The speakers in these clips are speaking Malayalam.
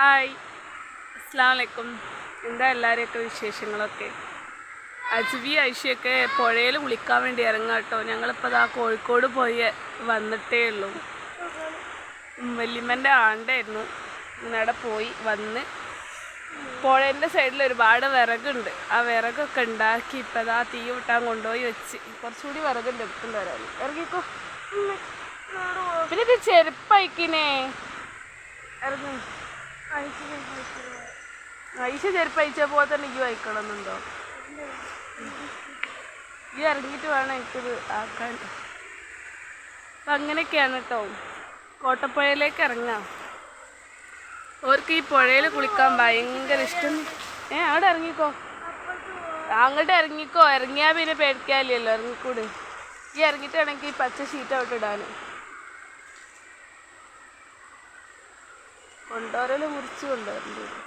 ഹായ്. അസ്സാം വലൈക്കും എന്താ എല്ലാവരെയൊക്കെ വിശേഷങ്ങളൊക്കെ? അജ്വി ഐഷയൊക്കെ പുഴയിൽ കുളിക്കാൻ വേണ്ടി ഇറങ്ങാം കേട്ടോ. ഞങ്ങളിപ്പോൾ ദാ കോഴിക്കോട് പോയി വന്നിട്ടേ ഉള്ളൂ. വല്യമ്മന്റെ ആണ്ടായിരുന്നു. ഇന്നവിടെ പോയി വന്ന് പുഴേന്റെ സൈഡിൽ ഒരുപാട് വിറകുണ്ട്. ആ വിറകൊക്കെ ഉണ്ടാക്കി ഇപ്പം ദാ തീ വിട്ടാൻ കൊണ്ടുപോയി വെച്ച്. കുറച്ചുകൂടി വിറകുണ്ട് എടുത്തുകൊണ്ട് വരാൻ. ഇറങ്ങിക്കോ. പിന്നെ ചെരുപ്പയക്കിനേ ഇറങ്ങി. ഐഷ ചെരുപ്പ് അയച്ച പോലെ തന്നെ ഈ വായിക്കണമെന്നുണ്ടോ ഈ ഇറങ്ങിയിട്ട് വേണം എനിക്കത് ആക്കാൻ. അപ്പം അങ്ങനെയൊക്കെയാണ് കേട്ടോ. കോട്ടപ്പുഴയിലേക്ക് ഇറങ്ങാം. അവർക്ക് ഈ പുഴയിൽ കുളിക്കാൻ ഭയങ്കര ഇഷ്ടം. ഏ അവിടെ ഇറങ്ങിക്കോ. അങ്ങോട്ട് ഇറങ്ങിക്കോ. ഇറങ്ങിയാൽ പിന്നെ പേടിക്കാനില്ലല്ലോ. ഇറങ്ങിക്കൂട്. ഈ ഇറങ്ങിയിട്ടാണെങ്കിൽ പച്ച ഷീറ്റ് അവിടെ ഇടാൻ കൊണ്ടോരൽ മുറിച്ച് കൊണ്ടുവരേണ്ടി വരും.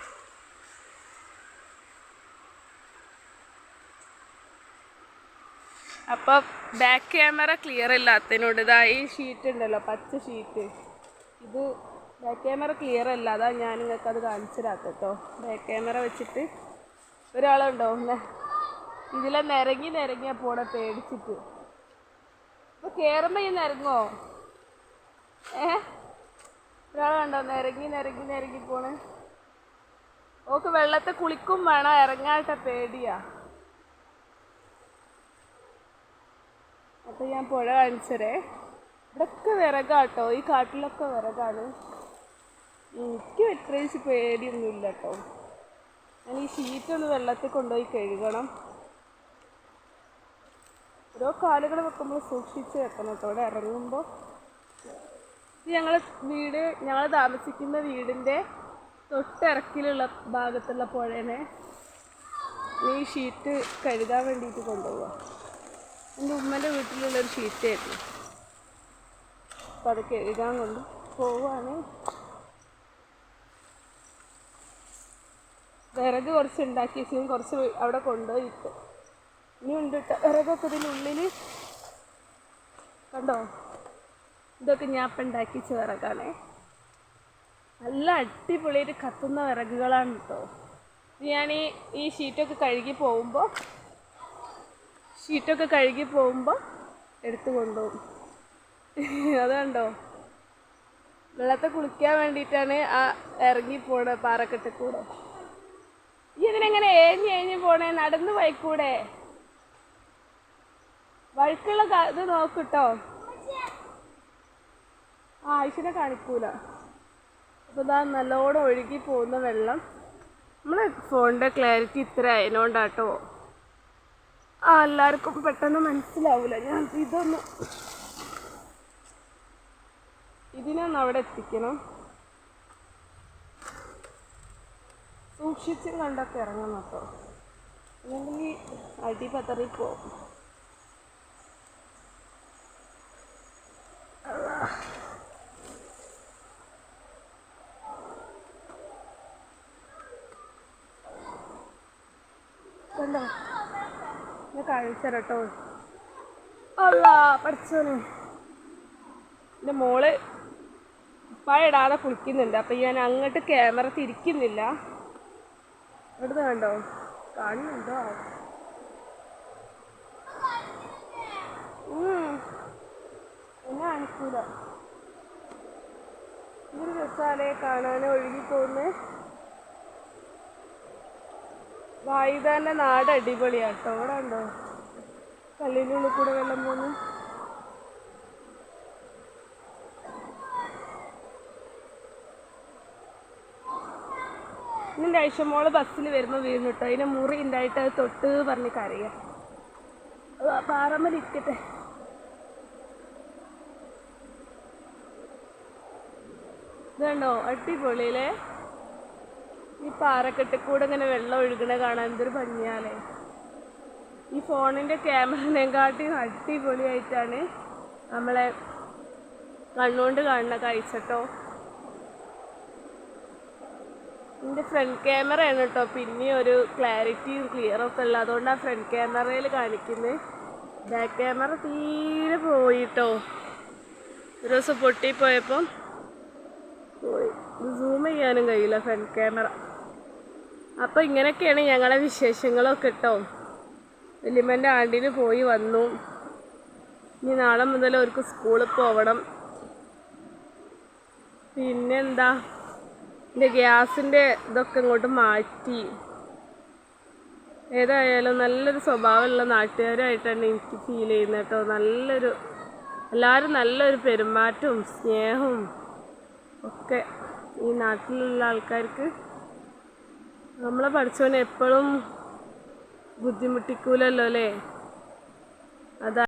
ബാക്ക് ക്യാമറ ക്ലിയർ ഇല്ലാത്തതിനോട് ഇതാ ഈ ഷീറ്റ് ഉണ്ടല്ലോ പച്ച ഷീറ്റ് ഇത് ബാക്ക് ക്യാമറ ക്ലിയർ അല്ല അതാ ഞാൻ നിങ്ങൾക്ക് അത് കാണിച്ചു ബാക്ക് ക്യാമറ വെച്ചിട്ട് ഒരാളുണ്ടോ? ഇതിലെ നിരങ്ങി നിരങ്ങിയ പോണെ പേടിച്ചിട്ട്. അപ്പോൾ കയറുമ്പോൾ ഈ നിരങ്ങോ? ഏ ഒരാളുണ്ടോ നിരങ്ങി നിരങ്ങി നിരങ്ങി പോണ്. ഓക്ക് വെള്ളത്തെ കുളിക്കും വേണം. ഇറങ്ങാട്ട പേടിയാ. അപ്പൊ ഞാൻ പുഴ കാണിച്ചരേ ഇവിടൊക്കെ വിറകാട്ടോ. ഈ കാട്ടിലൊക്കെ വിറകാണ്. എനിക്ക് വെട്ടറേച്ച് പേടിയൊന്നുമില്ല കേട്ടോ ഞാൻ ഈ ഷീറ്റ് ഒന്ന് വെള്ളത്തിൽ കൊണ്ടുപോയി കഴുകണം. ഓരോ കാലുകൾ വെക്കുമ്പോൾ സൂക്ഷിച്ച് വെക്കണം കേട്ടോ. അവിടെ ഇറങ്ങുമ്പോൾ ഞങ്ങൾ വീട് ഞങ്ങൾ താമസിക്കുന്ന വീടിന്റെ തൊട്ടിറക്കിലുള്ള ഭാഗത്തുള്ള പുഴേനെ ഈ ഷീറ്റ് കഴുകാൻ വേണ്ടിയിട്ട് കൊണ്ടുപോവുക എന്റെ ഉമ്മന്റെ വീട്ടിലുള്ളൊരു ഷീറ്റായിരുന്നു. അപ്പം അത് കഴുകാൻ കൊണ്ട് പോവാണ്. വിറക് കുറച്ച് ഉണ്ടാക്കി വെച്ചും കുറച്ച് അവിടെ കൊണ്ടുപോയി ഇട്ട്. ഇനി ഉണ്ട് വിറകൊക്കെ ഇതിനുള്ളിൽ കണ്ടോ? ഇതൊക്കെ ഞാൻ ഇപ്പം ഉണ്ടാക്കി വെച്ച വിറകാണേ. നല്ല അടിപൊളിയായിട്ട് കത്തുന്ന വിറകുകളാണ് കേട്ടോ ഞാൻ ഈ ഈ ഷീറ്റൊക്കെ കഴുകി പോകുമ്പോൾ ഷീറ്റൊക്കെ കഴുകി പോകുമ്പോൾ എടുത്തു കൊണ്ടുപോകും അതുണ്ടോ വെള്ളത്തെ കുളിക്കാൻ വേണ്ടിയിട്ടാണ് ആ ഇറങ്ങി പോണ പാറക്കെട്ടിൽ കൂടെ ഈ ഇതിനെങ്ങനെ ഏഞ്ഞ് ഏഞ്ഞ് പോണേ? നടന്ന് പോയിക്കൂടെ? വഴുക്കുള്ള ഇത് നോക്കിട്ടോ ആ ആവശ്യനെ കാണിക്കൂല. അപ്പോൾ ഇതാ നല്ലോണം ഒഴുകി പോകുന്ന വെള്ളം. നമ്മളെ ഫോണിന്റെ ക്ലാരിറ്റി ഇത്ര ആയതുകൊണ്ടാട്ടോ. ആ എല്ലാവർക്കും പെട്ടെന്ന് മനസ്സിലാവില്ല ഞാൻ ഇതൊന്ന് ഇതിനൊന്ന് അവിടെ എത്തിക്കണം. സൂക്ഷിച്ചും കണ്ടൊക്കെ ഇറങ്ങണം കേട്ടോ. അല്ലെങ്കിൽ അടി പതറി കണ്ടോ ഞാൻ കഴിച്ചരട്ടോ. അല്ല പഠിച്ചോനെ. എന്റെ മോൾ ഉപ്പായ ഇടാതെ കുളിക്കുന്നുണ്ട്. അപ്പം ഞാൻ അങ്ങോട്ട് ക്യാമറ തിരിക്കുന്നില്ല ഇവിടുന്ന് കണ്ടോ? കാണുന്നുണ്ടോ. എന്നെ കാണിക്കൂല. ഒരു രസാലേ കാണാൻ ഒഴുകി പോകുന്നേ വായുദാന്റെ നാട് അടിപൊളിയാട്ടോ. ഇവിടെ ഉണ്ടോ? കല്ലിനുള്ളിൽ കൂടെ വെള്ളം പോന്നു. പോകുന്നു ആവശ്യം ഐഷമോൾ ബസ്സിൽ വരുമ്പോൾ കേട്ടോ അതിന് മുറി ഉണ്ടായിട്ട് അത് തൊട്ട് പറഞ്ഞ് കരയാ. പാറമ്മൽ ഇരിക്കട്ടെ. ഇതുണ്ടോ? അടിപൊളിയില്ലേ? ഈ പാറക്കെട്ടിൽ കൂടെ ഇങ്ങനെ വെള്ളം ഒഴുകണ കാണാൻ എന്തൊരു ഭംഗിയാണേ. ഈ ഫോണിന്റെ ഫോണിന്റെ ക്യാമറനെക്കാട്ടി അടിപൊളിയായിട്ടാണ് നമ്മളെ കണ്ണുകൊണ്ട് കാണുന്ന കഴിച്ചട്ടോ എന്റെ ഫ്രണ്ട് ക്യാമറയാണ് കേട്ടോ പിന്നെ ഒരു ക്ലാരിറ്റിയും ക്ലിയറും ഒക്കെ ഉള്ളത് ആ ഫ്രണ്ട് ക്യാമറയിൽ കാണിക്കുന്നത് ബാക്ക് ക്യാമറ തീരെ പോയിട്ടോ. ഒരു ദിവസം പൊട്ടിപ്പോയപ്പം പോയി. സൂം ചെയ്യാനും കഴിയില്ല ഫ്രണ്ട് ക്യാമറ അപ്പോൾ ഇങ്ങനെയൊക്കെയാണ് ഞങ്ങളെ വിശേഷങ്ങളൊക്കെ കേട്ടോ വലിയമ്മന്റെ ആണ്ടിന് പോയി വന്നു. ഇനി നാളെ മുതൽ അവർക്ക് സ്കൂളിൽ പോവണം. പിന്നെന്താ? എന്റെ ഗ്യാസിന്റെ ഇതൊക്കെ ഇങ്ങോട്ട് മാറ്റി. ഏതായാലും നല്ലൊരു സ്വഭാവമുള്ള നാട്ടുകാരായിട്ടാണ് എനിക്ക് ഫീൽ ചെയ്യുന്നത് കേട്ടോ നല്ലൊരു എല്ലാവരും നല്ലൊരു പെരുമാറ്റവും സ്നേഹവും ഒക്കെ ഈ നാട്ടിലുള്ള ആൾക്കാർക്ക് നമ്മളെ പഠിച്ചവനെ എപ്പോഴും ബുദ്ധിമുട്ടിക്കൂലല്ലോ അല്ലേ? അതാ